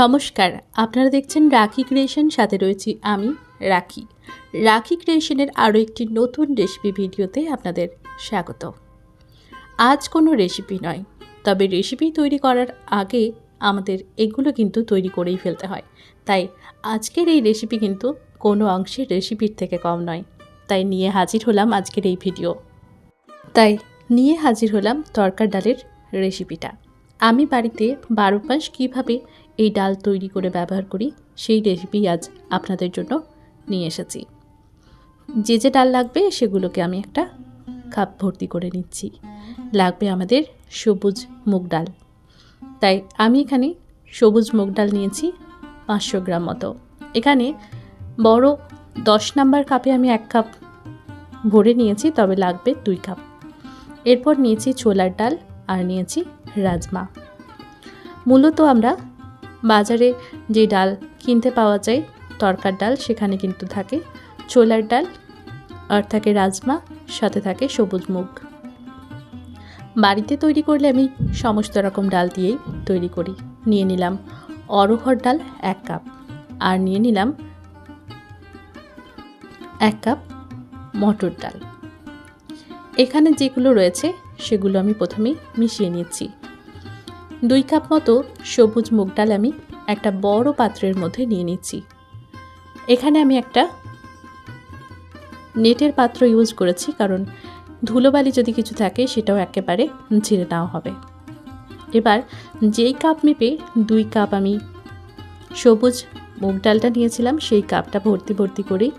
নমস্কার, আপনারা দেখছেন রাখি ক্রিয়েশন, সাথে রয়েছি আমি, রাখি। রাখি ক্রিয়েশনের আরও একটি নতুন রেসিপি ভিডিওতে আপনাদের স্বাগত। আজ কোনো রেসিপি নয়, তবে রেসিপি তৈরি করার আগে আমাদের এগুলো কিন্তু তৈরি করেই ফেলতে হয়। তাই আজকের এই রেসিপি কিন্তু কোনো অংশে রেসিপির থেকে কম নয়। তাই নিয়ে হাজির হলাম আজকের এই ভিডিও। তাই নিয়ে হাজির হলাম তরকার ডালের রেসিপিটা। আমি বাড়িতে বারো মাস কীভাবে এই ডাল তৈরি করে ব্যবহার করি, সেই রেসিপি আজ আপনাদের জন্য নিয়ে এসেছি। যে যে ডাল লাগবে সেগুলোকে আমি একটা কাপ ভর্তি করে নিচ্ছি। লাগবে আমাদের সবুজ মুগ ডাল। তাই আমি এখানে সবুজ মুগ ডাল নিয়েছি পাঁচশো গ্রাম মতো। এখানে বড় দশ নাম্বার কাপে আমি এক কাপ ভরে নিয়েছি, তবে লাগবে দুই কাপ এরপর নিয়েছি ছোলার ডাল আর নিয়েছি রাজমা। মূলত আমরা বাজারে যে ডাল কিনতে পাওয়া যায়, তরকার ডাল সেখানে কিন্তু থাকে। ছোলার ডাল, আর থাকে রাজমা, সাথে থাকে সবুজ মুগ। বাড়িতে তৈরি করলে আমি সমস্ত রকম ডাল দিয়েই তৈরি করি। নিয়ে নিলাম অরহর ডাল এক কাপ, আর নিয়ে নিলাম এক কাপ মটর ডাল। এখানে যেগুলো রয়েছে, সেগুলো আমি প্রথমেই মিশিয়ে নিচ্ছি। দুই কাপ মতো সবুজ মুগ ডাল আমি একটা বড় পাত্রের মধ্যে নিয়ে নিচ্ছি। এখানে আমি একটা নেটের পাত্র ইউজ করেছি কারণ ধুলোবালি যদি কিছু থাকে সেটাও একেবারে ঝেড়ে নেওয়া হবে। এবার যেই কাপ মেপে দুই কাপ আমি সবুজ মুগ ডালটা নিয়েছিলাম সেই কাপটা ভর্তি ভর্তি করেই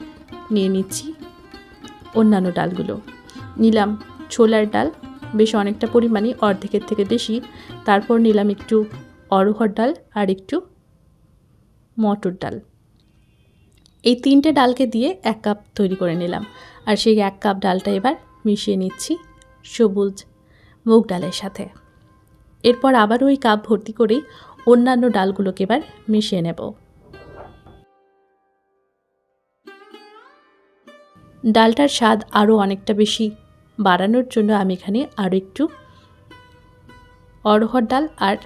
নিয়ে নিচ্ছি অন্যান্য ডালগুলো। নিলাম ছোলার ডাল বেশ অনেকটা পরিমাণে অর্ধেকের থেকে বেশি। তারপর নিলাম একটু অরহর ডাল আর একটু মটর ডাল। এই তিনটে ডালকে দিয়ে এক কাপ তৈরি করে নিলাম। আর সেই এক কাপ ডালটা এবার মিশিয়ে নিচ্ছি সবুজ মুগ ডালের সাথে। এরপর আবার ওই কাপ ভর্তি করেই অন্যান্য ডালগুলোকে এবার মিশিয়ে নেব। ডালটার স্বাদ আরও অনেকটা বেশি বাড়ানোর জন্য আমি এখানে আরও একটু অরহর ডাল আর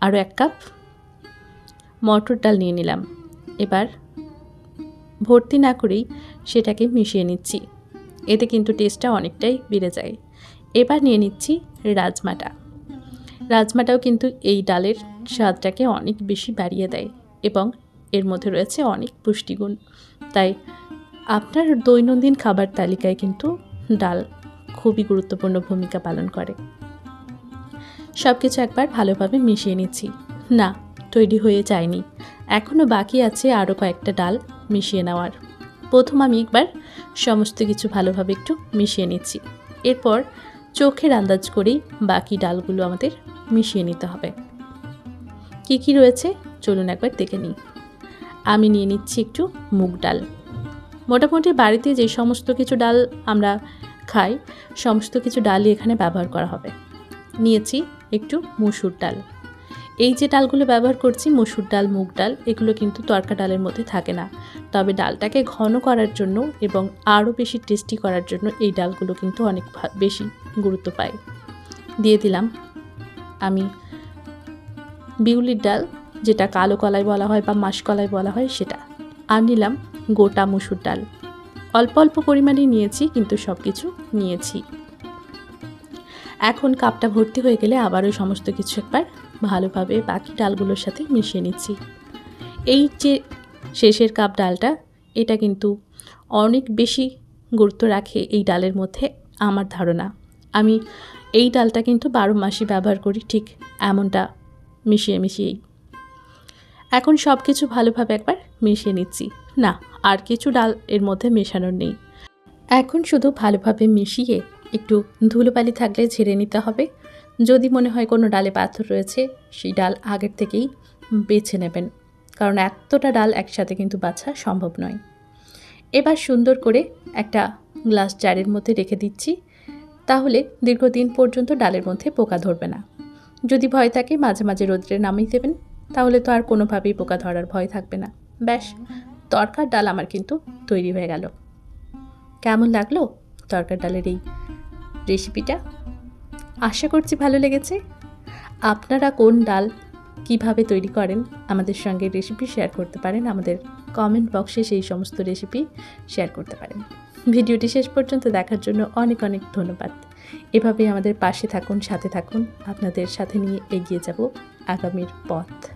আরও এক কাপ মটর ডাল নিয়ে নিলাম। এবার ভর্তি না করেই সেটাকে মিশিয়ে নিচ্ছি। এতে কিন্তু টেস্টটা অনেকটাই বেড়ে যায়। এবার নিয়ে নিচ্ছি রাজমাটা। রাজমাটাও কিন্তু এই ডালের স্বাদটাকে অনেক বেশি বাড়িয়ে দেয় এবং এর মধ্যে রয়েছে অনেক পুষ্টিগুণ। তাই আপনার দৈনন্দিন খাবার তালিকায় কিন্তু ডাল খুবই গুরুত্বপূর্ণ ভূমিকা পালন করে। সব কিছু একবার ভালোভাবে মিশিয়ে নিচ্ছি। না, তৈরি হয়ে যায়নি। এখনও বাকি আছে আরও কয়েকটা ডাল মিশিয়ে নেওয়ার। প্রথম আমি একবার সমস্ত কিছু ভালোভাবে একটু মিশিয়ে নিচ্ছি। এরপর চোখের আন্দাজ করেই বাকি ডালগুলো আমাদের মিশিয়ে নিতে হবে। কি কি রয়েছে? চলুন একবার দেখে নিই। আমি নিয়ে নিচ্ছি একটু মুগ ডাল। মোটামুটি বাড়িতে যে সমস্ত কিছু ডাল আমরা খাই, সমস্ত কিছু ডালই এখানে ব্যবহার করা হবে। নিয়েছি একটু মুসুর ডাল। এই যে ডালগুলো ব্যবহার করছি, মসুর ডাল, মুগ ডাল, এগুলো কিন্তু তরকা ডালের মধ্যে থাকে না। তবে ডালটাকে ঘন করার জন্য এবং আরও বেশি টেস্টি করার জন্য এই ডালগুলো কিন্তু অনেক বেশি গুরুত্ব পায়। দিয়ে দিলাম আমি বিউলির ডাল, যেটা কালো কলাই বলা হয় বা মাসকলাই বলা হয় সেটা। আর নিলাম গোটা মসুর ডাল। অল্প অল্প পরিমাণে নিয়েছি, কিন্তু সব কিছু নিয়েছি। এখন কাপটা ভর্তি হয়ে গেলে আবারও সমস্ত কিছু একবার ভালোভাবে বাকি ডালগুলোর সাথে মিশিয়ে নিচ্ছি। এই যে শেষের কাপ ডালটা, এটা কিন্তু অনেক বেশি গুরুত্ব রাখে এই ডালের মধ্যে আমার ধারণা। আমি এই ডালটা কিন্তু বারো মাসই ব্যবহার করি ঠিক এমনটা মিশিয়ে মিশিয়েই। এখন সব কিছু ভালোভাবে একবার মিশিয়ে নিচ্ছি। না, আর কিছু ডাল এর মধ্যে মেশানোর নেই। এখন শুধু ভালোভাবে মিশিয়ে একটু ধুলোবালি থাকলে ঝেড়ে নিতে হবে। যদি মনে হয় কোনো ডালে পাথর রয়েছে, সেই ডাল আগের থেকেই বেছে নেবেন। কারণ এতটা ডাল একসাথে কিন্তু বাছা সম্ভব নয়। এবার সুন্দর করে একটা গ্লাস জারের মধ্যে রেখে দিচ্ছি। তাহলে দীর্ঘদিন পর্যন্ত ডালের মধ্যে পোকা ধরবে না। যদি ভয় থাকে, মাঝে মাঝে রোদ্রে নামিয়ে দেবেন। তাহলে তো আর কোনোভাবেই পোকা ধরার ভয় থাকবে না। ব্যাস তরকার ডাল আমার কিন্তু তৈরি হয়ে গেল। কেমন লাগল তরকার ডালের এই রেসিপিটা আশা করছি ভালো লেগেছে। আপনারা কোন ডাল কীভাবে তৈরি করেন আমাদের সঙ্গে রেসিপি শেয়ার করতে পারেন। আমাদের কমেন্ট বক্সে সেই সমস্ত রেসিপি শেয়ার করতে পারেন। ভিডিওটি শেষ পর্যন্ত দেখার জন্য অনেক অনেক ধন্যবাদ। এভাবে আমাদের পাশে থাকুন, সাথে থাকুন। আপনাদের সাথে নিয়ে এগিয়ে যাব আগামীর পথ।